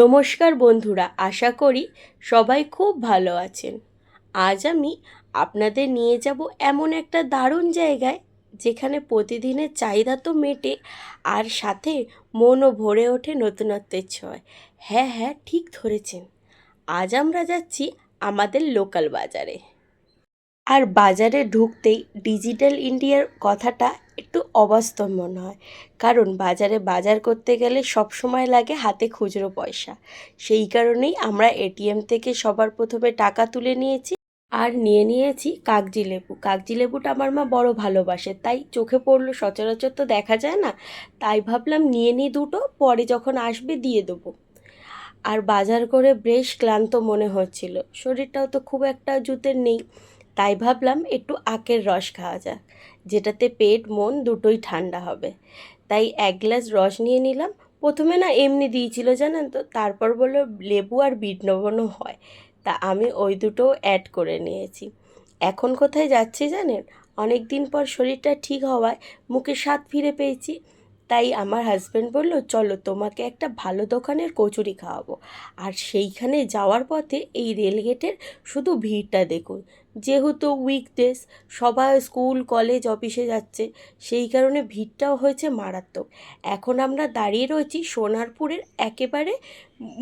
নমস্কার বন্ধুরা, আশা করি সবাই খুব ভালো আছেন। আজ আমি আপনাদের নিয়ে যাব এমন একটা দারুণ জায়গায়, যেখানে প্রতিদিনের চাহিদা তো মেটে আর সাথে মনও ভরে ওঠে নতুনত্বের ছয়। হ্যাঁ হ্যাঁ ঠিক ধরেছেন। আজ আমরা যাচ্ছি আমাদের লোকাল বাজারে। আর বাজারে ঢুকতেই ডিজিটাল ইন্ডিয়ার কথাটা একটু অবাস্তব মনে হয়। কারণ বাজারে বাজার করতে গেলে সব সময় লাগে হাতে খুচরো পয়সা। সেই কারণেই আমরা এটিএম থেকে সবার প্রথমে টাকা তুলে নিয়েছি আর নিয়ে নিয়েছি কাগজি লেবু। কাগজি লেবুটা আমার মা বড় ভালোবাসে, তাই চোখে পড়ল, সচরাচর তো দেখা যায় না। তাই ভাবলাম নিয়ে নিই দুটো, পরে যখন আসবে দিয়ে দেবো। আর বাজার করে বেশ ক্লান্ত মনে হচ্ছিল। শরীরটাও তো খুব একটা জুতের নেই। তাই ভাবলাম একটু আখের রস খাওয়া যাক। যেটাতে পেট, মন দুটোই ঠান্ডা হবে। তাই এক গ্লাস রস নিয়ে নিলাম। প্রথমে না এমনি দিয়েছিল জানেন তো? তারপর বলল লেবু আর বিট হয়। তা আমি ওই দুটো অ্যাড করে নিয়েছি। এখন কোথায় যাচ্ছি জানেন? অনেক দিন পর শরীরটা ঠিক হওয়ায় মুখে স্বাদ ফিরে পেয়েছি। তাই আমার হাজব্যান্ড বলল, চলো তোমাকে একটা ভালো দোকানের কচুরি খাওয়াবো। আর সেইখানে যাওয়ার পথে এই রেলগেটের শুধু ভিড়টা দেখুন। যেহেতু উইকডেজ সবাই স্কুল কলেজ অফিসে যাচ্ছে, সেই কারণে ভিড়টাও হয়েছে মারাত্মক। এখন আমরা দাঁড়িয়ে রয়েছি সোনারপুরের একেবারে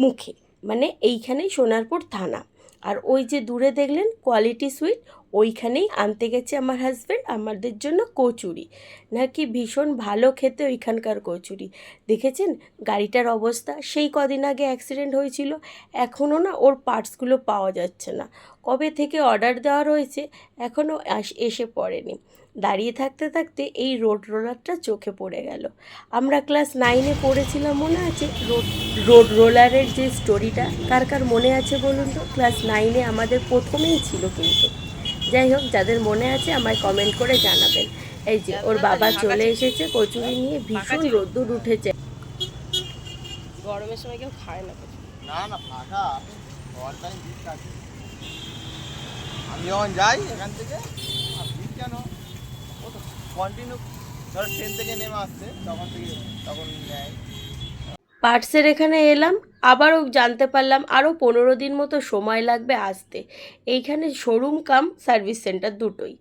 মুখে মানে এইখানেই সোনারপুর থানা। আর ওই যে দূরে দেখলেন কোয়ালিটি সুইট ওইখানেই আনতে গেছে আমার হাজব্যান্ড আমাদের জন্য কচুরি। নাকি ভীষণ ভালো খেতে ওইখানকার কচুরি। দেখেছেন? গাড়িটার অবস্থা, সেই কদিন আগে অ্যাক্সিডেন্ট হয়েছিল, এখনও না ওর পার্টসগুলো পাওয়া যাচ্ছে না। কবে থেকে অর্ডার দেওয়া রয়েছে, এখনও এসে পড়েনি। দাঁড়িয়ে থাকতে থাকতে এই রোড রোলারটা চোখে পড়ে গেল। আমরা ক্লাস নাইনে পড়েছিলাম মনে আছে? রোড রোড রোলারের যে স্টোরিটা কার কার মনে আছে বলুন তো? ক্লাস নাইনে আমাদের প্রথমেই ছিল কিন্তু। যাই হোক যাদের মনে আছে আমায় কমেন্ট করে জানাবেন। এই যে ওর বাবা চলে এসেছে কচুরি নিয়ে ভীষণ রোদ্দুর উঠেছে। গরমের সময় কেউ খায় না কচুরি। না না ফাঁকা। অল টাইম ভিড় থাকে। আমি যখন যাই এখান থেকে ভিড় কেন? কন্টিনিউ ট্রেন থেকে নেমে আসছে, তখন থেকে, তখন নেয়। পার্টসের এখানে এলাম, আবারও জানতে পারলাম আরও পনেরো দিন মতো সময় লাগবে আসতে। এইখানে শোরুম কাম সার্ভিস সেন্টার দুটোই।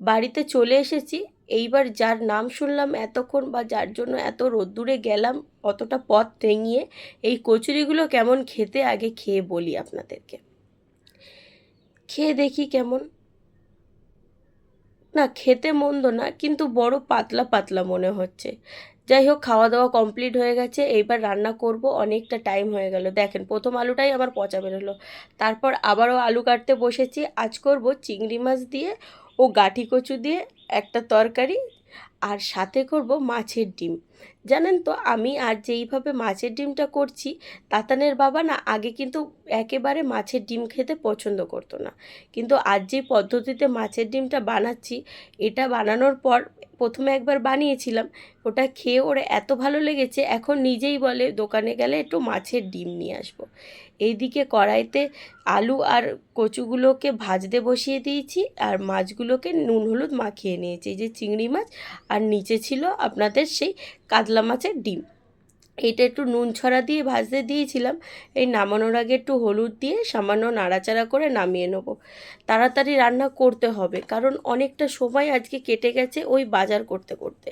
বাড়িতে চলে এসেছি, এইবার যার নাম শুনলাম এতক্ষণ বা যার জন্য এত রোদ্দুরে গেলাম, অতটা পথ টেঙিয়ে এই কচুরিগুলো কেমন খেতে, আগে খেয়ে বলি আপনাদেরকে। খেয়ে দেখি কেমন। না, খেতে মন্দ না, কিন্তু বড় পাতলা পাতলা মনে হচ্ছে। যাই হোক খাওয়া দাওয়া কমপ্লিট হয়ে গেছে, এইবার রান্না করব, অনেকটা টাইম হয়ে গেল। দেখেন, প্রথম আলুটাই আমার পচা বেরোলো তারপর আবারও আলু কাটতে বসেছি। আজ করব চিংড়ি মাছ দিয়ে ও গাঠি কচু দিয়ে একটা তরকারি, আর সাথে করব মাছের ডিম। জানেন তো, আমি আর যেইভাবে মাছের ডিমটা করছি, তাতানের বাবা না আগে কিন্তু একেবারে মাছের ডিম খেতে পছন্দ করতো না। কিন্তু আজ যে পদ্ধতিতে মাছের ডিমটা বানাচ্ছি, এটা বানানোর পর প্রথমে একবার বানিয়েছিলাম, ওটা খেয়ে ওর এত ভালো লেগেছে, এখন নিজেই বলে দোকানে গেলে একটু মাছের ডিম নিয়ে আসব। এইদিকে কড়াইতে আলু আর কচুগুলোকে ভাজতে বসিয়ে দিয়েছি, আর মাছগুলোকে নুন হলুদ মাখিয়ে নিয়েছি। যে চিংড়ি মাছ, আর নিচে ছিল আপনাদের সেই কাতলা মাছের ডিম। এটা একটু নুন ছড়া দিয়ে ভাজতে দিয়েছিলাম। এই নামানোর আগে একটু হলুদ দিয়ে সামান্য নাড়াচাড়া করে নামিয়ে নেব। তাড়াতাড়ি রান্না করতে হবে, কারণ অনেকটা সময় আজকে কেটে গেছে ওই বাজার করতে করতে।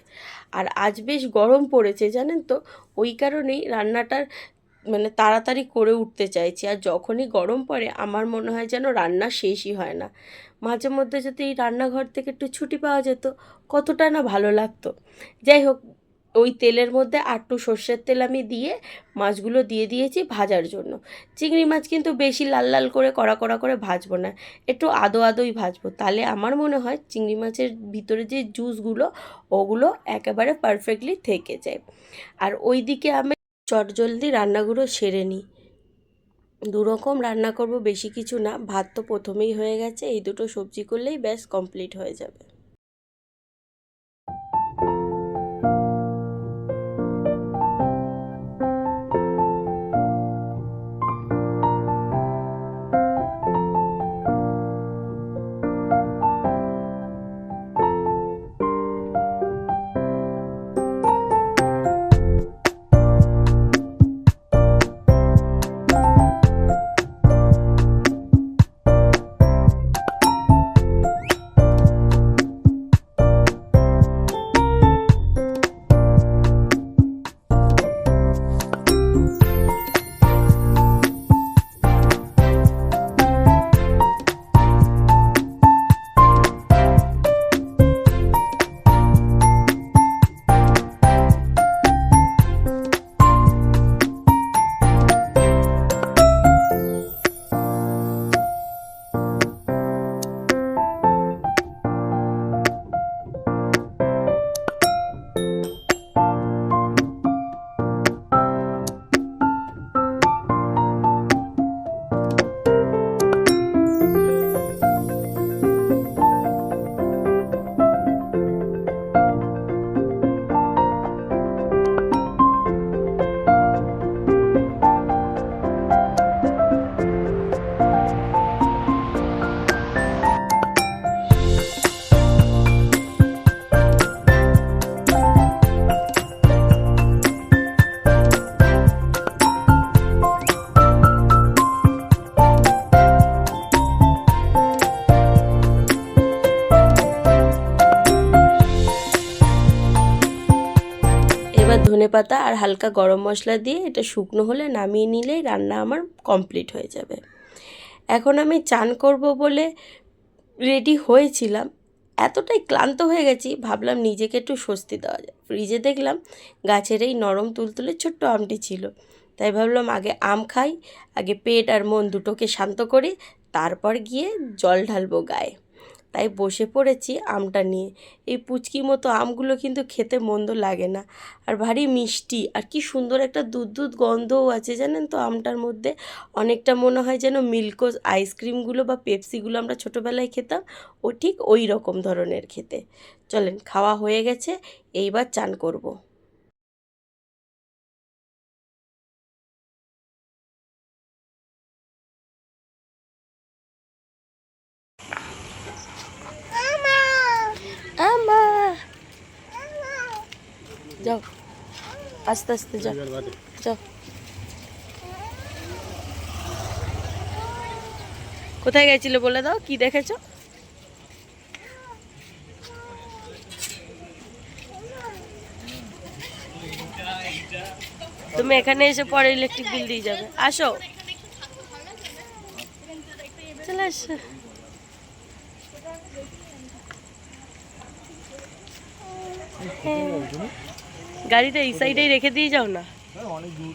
আর আজ বেশ গরম পড়েছে, জানেন তো? ওই কারণেই রান্নাটার মানে তাড়াতাড়ি করে উঠতে চাইছি। আর যখনই গরম পড়ে, আমার মনে হয় যেন রান্না শেষই হয় না। মাঝে মধ্যে যদি এই রান্নাঘর থেকে একটু ছুটি পাওয়া যেত, কতটা না ভালো লাগতো। যাই হোক ওই তেলের মধ্যে আটটু সর্ষের তেল আমি দিয়ে মাছগুলো দিয়ে দিয়েছি ভাজার জন্য। চিংড়ি মাছ কিন্তু বেশি লাল লাল করে, কড়া কড়া করে ভাজবো না। একটু আদো আদোই ভাজবো। তাহলে আমার মনে হয় চিংড়ি মাছের ভিতরে যে জুসগুলো, ওগুলো একেবারে পারফেক্টলি থেকে যায়। আর ওই দিকে আমি চটজলদি রান্নাগুলো সেরে নিই। দুরকম রান্না করব বেশি কিছু না। ভাত তো প্রথমেই হয়ে গেছে। এই দুটো সবজি করলেই ব্যাস কমপ্লিট হয়ে যাবে। ধনে পাতা আর হালকা গরম মশলা দিয়ে এটা শুকনো হলে নামিয়ে নিলেই রান্না আমার কমপ্লিট হয়ে যাবে। এখন আমি চান করব বলে রেডি হয়েছিলাম। এতটাই ক্লান্ত হয়ে গেছি, ভাবলাম নিজেকে একটু স্বস্তি দেওয়া যায় ফ্রিজে দেখলাম গাছের এই নরম তুলতুলে ছোট্ট আমটি ছিল। তাই ভাবলাম আগে আম খাই, আগে পেট আর মন দুটোকে শান্ত করি, তারপর গিয়ে জল ঢালবো গায়ে। তাই বসে পড়েছি আমটা নিয়ে। এই পুচকি মতো আমগুলো কিন্তু খেতে মন্দ লাগে না। আর ভারী মিষ্টি। আর কি সুন্দর একটা দুধ দুধ গন্ধও আছে, জানেন তো? আমটার মধ্যে অনেকটা মনে হয় যেন মিল্কোজ আইসক্রিমগুলো বা পেপসিগুলো আমরা ছোটোবেলায় খেতাম। ও ঠিক ওই রকম ধরনের খেতে। চলেন, খাওয়া হয়ে গেছে। এইবার চান করব। যাও। আস্তে আস্তে যাও। যাও। কোথায় গেছিলে বলে দাও? কি দেখেছ? তুমি এখানে এসে পরে ইলেকট্রিক বিল দিয়ে যাবে। আসো। চলে আসো হ্যাঁ। গাড়িটা এই সাইডেই রেখে দিয়ে যাও না। অনেক দূর।